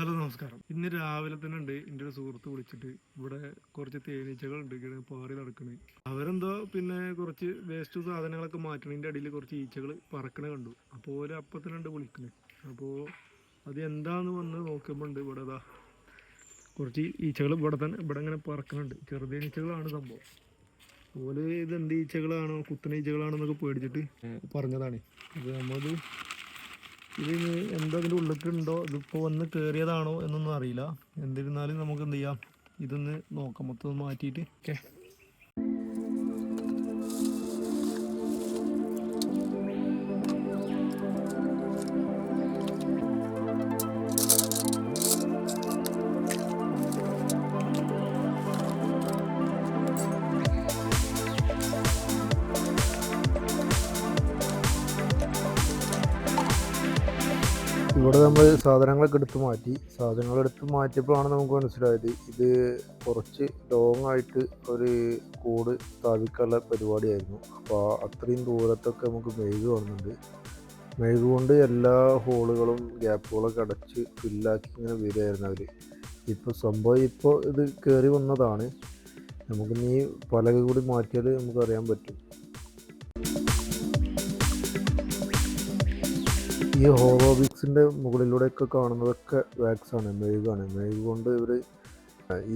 Hello നമസ്കാരം. ഇന്ന് രാവിലെ തന്നെ ഉണ്ട് എന്റെ ഒരു സുഹൃത്ത് വിളിച്ചിട്ട്. ഇവിടെ കുറച്ച് തേനീച്ചകളുണ്ട് ഇങ്ങനെ പാറി നടക്കണേ. അവരെന്തോ പിന്നെ കുറച്ച് വേസ്റ്റ് സാധനങ്ങളൊക്കെ മാറ്റണതിന്റെ അടിയിൽ കുറച്ച് ഈച്ചകൾ പറക്കണ കണ്ടു. അപ്പോൾ ഓരോ അപ്പത്തിനുണ്ട് വിളിക്കണേ. അപ്പോൾ അത് എന്താന്ന് വന്ന് നോക്കുമ്പോൾ ഉണ്ട് ഇവിടെ ഇതാ കുറച്ച് ഈച്ചകൾ ഇവിടെ തന്നെ ഇവിടെ ഇങ്ങനെ പറക്കണുണ്ട്. ചെറുതേനീച്ചകളാണ് സംഭവം. ഓൽ ഇത് എന്ത് ഈച്ചകളാണോ കുത്തണ ഈച്ചകളാണോ എന്നൊക്കെ പേടിച്ചിട്ട് പറഞ്ഞതാണ്. അപ്പോൾ നമ്മളത് ഇതിന് എന്തോ ഇതിന്റെ ഉള്ളിലുണ്ടോ? ഇതിപ്പോൾ വന്ന് കയറിയതാണോ എന്നൊന്നും അറിയില്ല. എന്നിരുന്നാലും നമുക്ക് എന്ത് ചെയ്യാം? ഇതൊന്ന് നോക്കാം. മൊത്തം ഒന്ന് മാറ്റിയിട്ട്. ഓക്കെ. ഇവിടെ നമ്മൾ സാധനങ്ങളൊക്കെ എടുത്ത് മാറ്റി. സാധനങ്ങൾ എടുത്ത് മാറ്റിയപ്പോഴാണ് നമുക്ക് മനസ്സിലായത്. ഇത് കുറച്ച് ലോങ് ആയിട്ട് ഒരു കൂട് സ്ഥാപിക്കാനുള്ള പരിപാടിയായിരുന്നു. അപ്പോൾ അത്രയും ദൂരത്തൊക്കെ നമുക്ക് മെഴുക് വന്നിട്ടുണ്ട് മെഴുക് കൊണ്ട് എല്ലാ ഹോളുകളും ഗ്യാപ്പുകളൊക്കെ അടച്ച് ഫില്ലാക്കി ഇങ്ങനെ വരികയായിരുന്നു അവർ ഇപ്പോൾ സംഭവം ഇപ്പോൾ ഇത് കയറി വന്നതാണ്. നമുക്ക് നീ പലക കൂടി മാറ്റിയാൽ നമുക്കറിയാൻ പറ്റും. ഈ ഹോറോബിക്സിന്റെ മുകളിലൂടെയൊക്കെ കാണുന്നതൊക്കെ വാക്സാണ് മെഴുകാണ് മെഴുക് കൊണ്ട് ഇവർ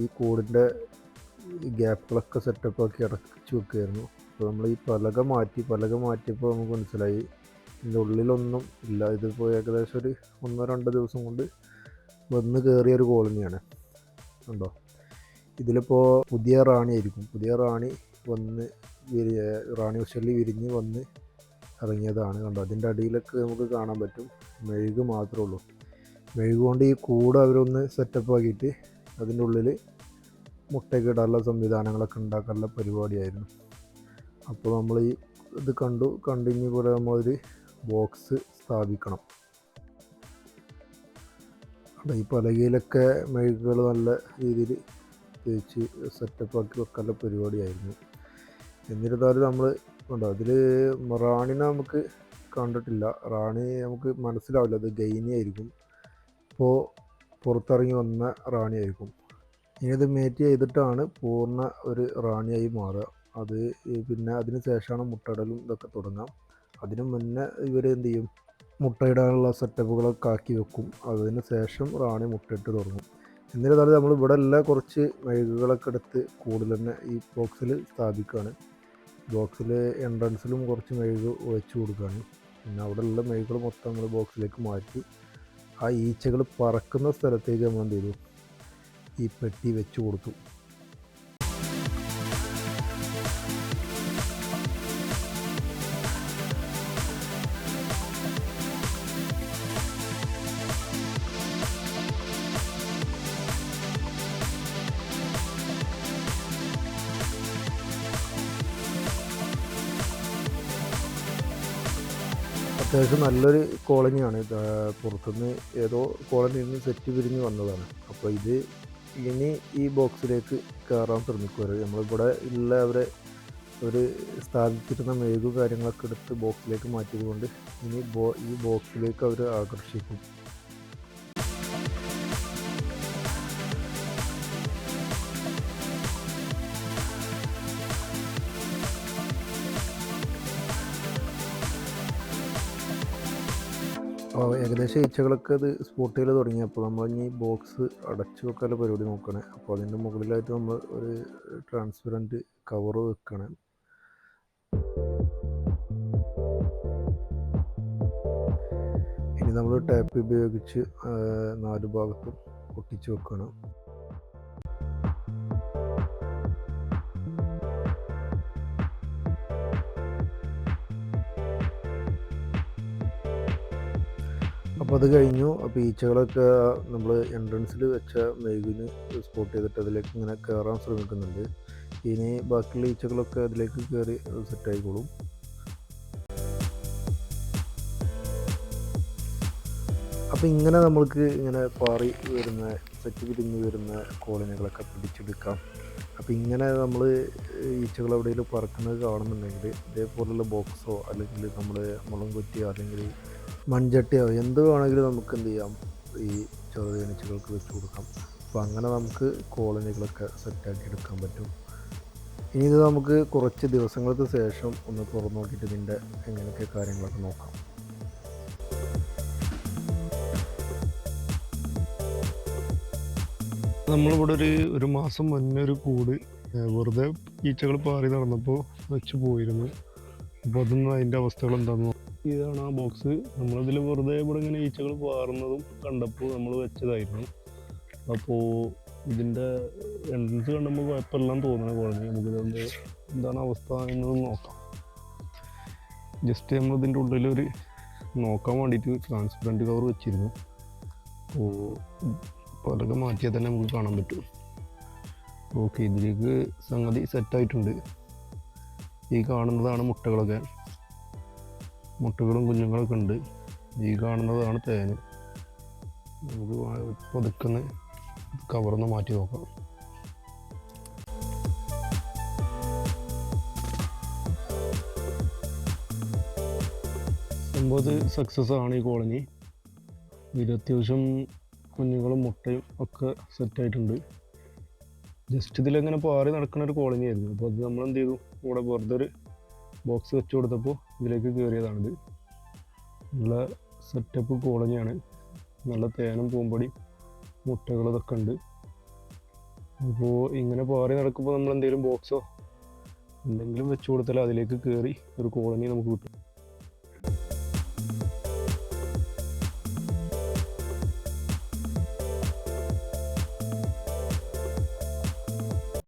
ഈ കൂടിന്റെ ഗ്യാപ്പുകളൊക്കെ സെറ്റപ്പ് ആക്കി അടച്ചു വെക്കുകയായിരുന്നു. അപ്പോൾ നമ്മൾ ഈ പലക മാറ്റി പലക മാറ്റിയപ്പോൾ നമുക്ക് മനസ്സിലായി. ഇതിന്റെ ഉള്ളിലൊന്നും ഇല്ല. ഇതിപ്പോൾ ഏകദേശം ഒരു ഒന്നോ രണ്ടോ ദിവസം കൊണ്ട് വന്ന് കയറിയ ഒരു കോളനിയാണ്. ഉണ്ടോ ഇതിലിപ്പോൾ പുതിയ റാണി ആയിരിക്കും. പുതിയ റാണി വന്ന് റാണി ഉശല്ലി വിരിഞ്ഞ് വന്ന് ഇറങ്ങിയതാണ്. കണ്ടോ? അതിന്റെ അടിയിലൊക്കെ നമുക്ക് കാണാൻ പറ്റും. മെഴുക് മാത്രമേ ഉള്ളൂ. മെഴുക് കൊണ്ട് ഈ കൂട് അവരൊന്ന് സെറ്റപ്പ് ആക്കിയിട്ട് അതിന്റെ ഉള്ളിൽ മുട്ടയൊക്കെ ഇടാനുള്ള സംവിധാനങ്ങളൊക്കെ ഉണ്ടാക്കാനുള്ള പരിപാടിയായിരുന്നു. അപ്പോൾ നമ്മൾ ഈ ഇത് കണ്ടു. കണ്ടിന്യൂ കൂടെ നമ്മളൊരു ബോക്സ് സ്ഥാപിക്കണം. ഈ പലകയിലൊക്കെ മെഴുകുകൾ നല്ല രീതിയിൽ തേച്ച് സെറ്റപ്പ് ആക്കി വെക്കാനുള്ള പരിപാടിയായിരുന്നു. എന്നിരുന്നാലും നമ്മൾ ഉണ്ടോ? അതിൽ റാണിനെ നമുക്ക് കണ്ടിട്ടില്ല. റാണി നമുക്ക് മനസ്സിലാവില്ല. അത് ഗൈനിയായിരിക്കും. ഇപ്പോൾ പുറത്തിറങ്ങി വന്ന റാണി ആയിരിക്കും ഇനി ഇത് മേറ്റ് ചെയ്തിട്ടാണ് പൂർണ ഒരു റാണിയായി മാറുക. അത് പിന്നെ അതിന് ശേഷമാണ് മുട്ടയിടലും ഇതൊക്കെ തുടങ്ങാം. അതിന് മുന്നേ ഇവർ എന്ത് ചെയ്യും? മുട്ടയിടാനുള്ള സെറ്റപ്പുകളൊക്കെ ആക്കി വെക്കും. അതിന് ശേഷം റാണി മുട്ടയിട്ട് തുടങ്ങും. എന്നിരുന്നാലും നമ്മൾ ഇവിടെ എല്ലാം കുറച്ച് മെഴുകുകളൊക്കെ എടുത്ത് കൂടുതൽ തന്നെ ഈ ബോക്സിൽ സ്ഥാപിക്കുകയാണ് ബോക്സിൽ എൻട്രൻസിലും കുറച്ച് മെഴുക് വെച്ച് കൊടുക്കുകയാണ് പിന്നെ അവിടെ ഉള്ള മെഴുകൾ മൊത്തം നമ്മൾ ബോക്സിലേക്ക് മാറ്റി ആ ഈച്ചകൾ പറക്കുന്ന സ്ഥലത്തേക്ക് നമ്മൾ എന്ത് ചെയ്തു ഈ പെട്ടി വെച്ച് കൊടുത്തു. അത്യാവശ്യം നല്ലൊരു കോളനിയാണ് ഇത് പുറത്തുനിന്ന് ഏതോ കോളനിയിൽ നിന്ന് സെറ്റ് പിരിഞ്ഞ് വന്നതാണ്. അപ്പോൾ ഇത് ഇനി ഈ ബോക്സിലേക്ക് കയറാൻ ശ്രമിക്കുവരും. നമ്മളിവിടെ ഉള്ള അവരെ ഒരു സ്ഥാപിച്ചിരുന്ന മെഴുകും കാര്യങ്ങളൊക്കെ എടുത്ത് ബോക്സിലേക്ക് മാറ്റിയത് കൊണ്ട് ഇനി ബോ ഈ ബോക്സിലേക്ക് അവർ ആകർഷിക്കും. അപ്പോൾ ഏകദേശം ഈച്ചകളൊക്കെ അത് സ്പോട്ട് ചെയ്ത് തുടങ്ങി. അപ്പോൾ നമ്മൾ ഇനി ബോക്സ് അടച്ചു വെക്കാനുള്ള പരിപാടി നോക്കുകയാണ് അപ്പോൾ അതിന്റെ മുകളിലായിട്ട് നമ്മൾ ഒരു ട്രാൻസ്പെറന്റ് കവർ വെക്കണം. ഇനി നമ്മൾ ടാപ്പ് ഉപയോഗിച്ച് നാല് ഭാഗത്തും ഒട്ടിച്ച് വെക്കണം. അപ്പോൾ അത് കഴിഞ്ഞു. അപ്പോൾ ഈച്ചകളൊക്കെ നമ്മൾ എൻട്രൻസിൽ വെച്ച മെഴുകിന് സ്പോട്ട് ചെയ്തിട്ട് അതിലേക്ക് ഇങ്ങനെ കയറാൻ ശ്രമിക്കുന്നുണ്ട്. ഇനി ബാക്കിയുള്ള ഈച്ചകളൊക്കെ അതിലേക്ക് കയറി സെറ്റ് ആയിക്കോളും. അപ്പോൾ ഇങ്ങനെ നമ്മൾക്ക് ഇങ്ങനെ പാറി വരുന്ന സെറ്റ് പിരിഞ്ഞ് വരുന്ന കോളനികളൊക്കെ പിടിച്ചെടുക്കാം. അപ്പോൾ ഇങ്ങനെ നമ്മൾ ഈച്ചകൾ എവിടെയെങ്കിലും പറക്കുന്നത് കാണുന്നുണ്ടെങ്കിൽ ഇതേപോലുള്ള ബോക്സോ അല്ലെങ്കിൽ നമ്മൾ മുളം കുറ്റിയോ അല്ലെങ്കിൽ മൺചട്ടിയോ എന്ത് വേണമെങ്കിലും നമുക്ക് എന്ത് ചെയ്യാം ഈ ചെറുതേനീച്ചകൾക്ക് വെച്ച് കൊടുക്കാം. അപ്പോൾ അങ്ങനെ നമുക്ക് കോളനികളൊക്കെ സെറ്റാക്കി എടുക്കാൻ പറ്റും. ഇനി ഇത് നമുക്ക് കുറച്ച് ദിവസങ്ങൾക്ക് ശേഷം ഒന്ന് തുറന്നു നോക്കിയിട്ട് ഇതിന്റെ എങ്ങനെയൊക്കെ കാര്യങ്ങളൊക്കെ നോക്കാം. നമ്മളിവിടെ ഒരു ഒരു മാസം മുന്നേ ഒരു കൂട് വെറുതെ ഈച്ചകൾ പാറി നടന്നപ്പോൾ വെച്ച് പോയിരുന്നു. അപ്പോൾ അതൊന്നും അതിന്റെ അവസ്ഥകൾ എന്താണെന്ന് ഇതാണ് ആ ബോക്സ് നമ്മളിതിൽ വെറുതെ ഇവിടെ ഇങ്ങനെ ഈച്ചകൾ പാറുന്നതും കണ്ടപ്പോൾ നമ്മൾ വെച്ചതായിരുന്നു. അപ്പോൾ ഇതിന്റെ എൻട്രൻസ് കണ്ടുമ്പോൾ കുഴപ്പമില്ലാന്ന് തോന്നുന്നു കുഴഞ്ഞ് നമുക്കിതൊന്ന് എന്താണ് അവസ്ഥ എന്നത് നോക്കാം. ജസ്റ്റ് നമ്മൾ ഇതിന്റെ ഉള്ളിലൊരു നോക്കാൻ വേണ്ടിയിട്ട് ട്രാൻസ്പെറന്റ് കവർ വെച്ചിരുന്നു. അപ്പോൾ പലക മാറ്റിയാൽ തന്നെ നമുക്ക് കാണാൻ പറ്റും. ഓക്കെ ഇതിലേക്ക് സംഗതി സെറ്റായിട്ടുണ്ട് ഈ കാണുന്നതാണ് മുട്ടകളൊക്കെ. മുട്ടകളും കുഞ്ഞുങ്ങളൊക്കെ ഉണ്ട്. ഈ കാണുന്നതാണ് തേന് നമുക്ക് പതുക്കുന്ന കവർന്ന് മാറ്റി നോക്കാം. സംഭവത്ത് സക്സസ് ആണ് ഈ കോളനി. ഇതിൽ അത്യാവശ്യം കുഞ്ഞുങ്ങളും മുട്ടയും ഒക്കെ സെറ്റായിട്ടുണ്ട് ജസ്റ്റ് ഇതിലെങ്ങനെ പാറി നടക്കുന്ന ഒരു കോളനി ആയിരുന്നു. അപ്പോൾ അത് നമ്മൾ എന്ത് ചെയ്തു? കൂടെ വെറുതെ ഒരു ബോക്സ് വെച്ച് കൊടുത്തപ്പോൾ ഇതിലേക്ക് കയറിയതാണിത് നല്ല സെറ്റപ്പ് കോളനിയാണ് നല്ല തേനും പൂമ്പടി മുട്ടകളതൊക്കെ ഉണ്ട്. അപ്പോൾ ഇങ്ങനെ പാറി നടക്കുമ്പോൾ നമ്മൾ എന്തെങ്കിലും ബോക്സോ എന്തെങ്കിലും വെച്ച് കൊടുത്താൽ അതിലേക്ക് കയറി ഒരു കോളനി നമുക്ക് കിട്ടും.